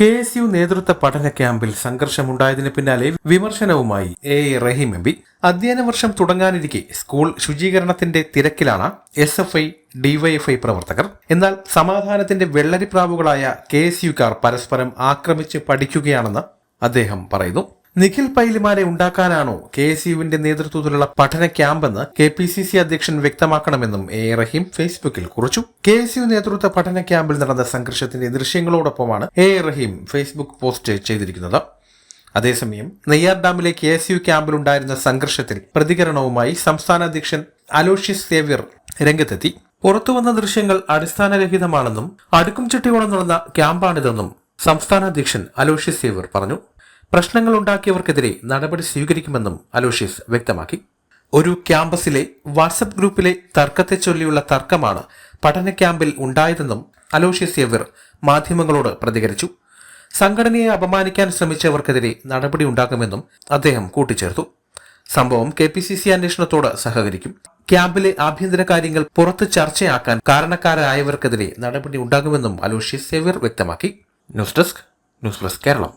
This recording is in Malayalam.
കെ എസ് യു നേതൃത്വ പഠന ക്യാമ്പിൽ സംഘർഷമുണ്ടായതിന് പിന്നാലെ വിമർശനവുമായി എ റഹീം എം പി. അധ്യയന വർഷം തുടങ്ങാനിരിക്കെ സ്കൂൾ ശുചീകരണത്തിന്റെ തിരക്കിലാണ് എസ് എഫ് ഐ ഡിവൈഎഫ്ഐ പ്രവർത്തകർ. എന്നാൽ സമാധാനത്തിന്റെ വെള്ളരിപ്രാവുകളായ കെ എസ് യുക്കാർ പരസ്പരം ആക്രമിച്ച് പഠിക്കുകയാണെന്ന് അദ്ദേഹം പറയുന്നു. നിഖിൽ പൈലിമാരെ ഉണ്ടാക്കാനാണോ കെ എസ് യുവിന്റെ നേതൃത്വത്തിലുള്ള പഠന ക്യാമ്പെന്ന് കെ പി സി സി അധ്യക്ഷൻ വ്യക്തമാക്കണമെന്നും എ റഹീം ഫേസ്ബുക്കിൽ കുറിച്ചു. കെ എസ് യു നേതൃത്വ പഠന ക്യാമ്പിൽ നടന്ന സംഘർഷത്തിന്റെ ദൃശ്യങ്ങളോടൊപ്പമാണ് എ റഹീം ഫേസ്ബുക്ക് പോസ്റ്റ് ചെയ്തിരിക്കുന്നത്. അതേസമയം നെയ്യാർ ഡാമിലെ കെ എസ് യു ക്യാമ്പിലുണ്ടായിരുന്ന സംഘർഷത്തിൽ പ്രതികരണവുമായി സംസ്ഥാന അധ്യക്ഷൻ അലോഷ്യസ് സേവ്യർ രംഗത്തെത്തി. പുറത്തുവന്ന ദൃശ്യങ്ങൾ അടിസ്ഥാനരഹിതമാണെന്നും അടുക്കും ചിട്ടിയോളം നടന്ന ക്യാമ്പാണിതെന്നും സംസ്ഥാന അധ്യക്ഷൻ അലോഷ്യസ് സേവ്യർ പറഞ്ഞു. പ്രശ്നങ്ങൾ ഉണ്ടാക്കിയവർക്കെതിരെ നടപടി സ്വീകരിക്കുമെന്നും അലോഷ്യസ് വ്യക്തമാക്കി. ഒരു ക്യാമ്പസിലെ വാട്സപ്പ് ഗ്രൂപ്പിലെ തർക്കത്തെ ചൊല്ലിയുള്ള തർക്കമാണ് പഠന ക്യാമ്പിൽ ഉണ്ടായതെന്നും അലോഷ്യസ് എവിർ മാധ്യമങ്ങളോട് പ്രതികരിച്ചു. സംഘടനയെ അപമാനിക്കാൻ ശ്രമിച്ചവർക്കെതിരെ നടപടി ഉണ്ടാകുമെന്നും അദ്ദേഹം കൂട്ടിച്ചേർത്തു. സംഭവം കെ പി സി സി അന്വേഷണത്തോട് സഹകരിക്കും. ക്യാമ്പിലെ ആഭ്യന്തര കാര്യങ്ങൾ പുറത്ത് ചർച്ചയാക്കാൻ കാരണക്കാരായവർക്കെതിരെ നടപടി ഉണ്ടാകുമെന്നും അലോഷ്യസ് സേവ്യർ വ്യക്തമാക്കി. News desk news plus Keralam.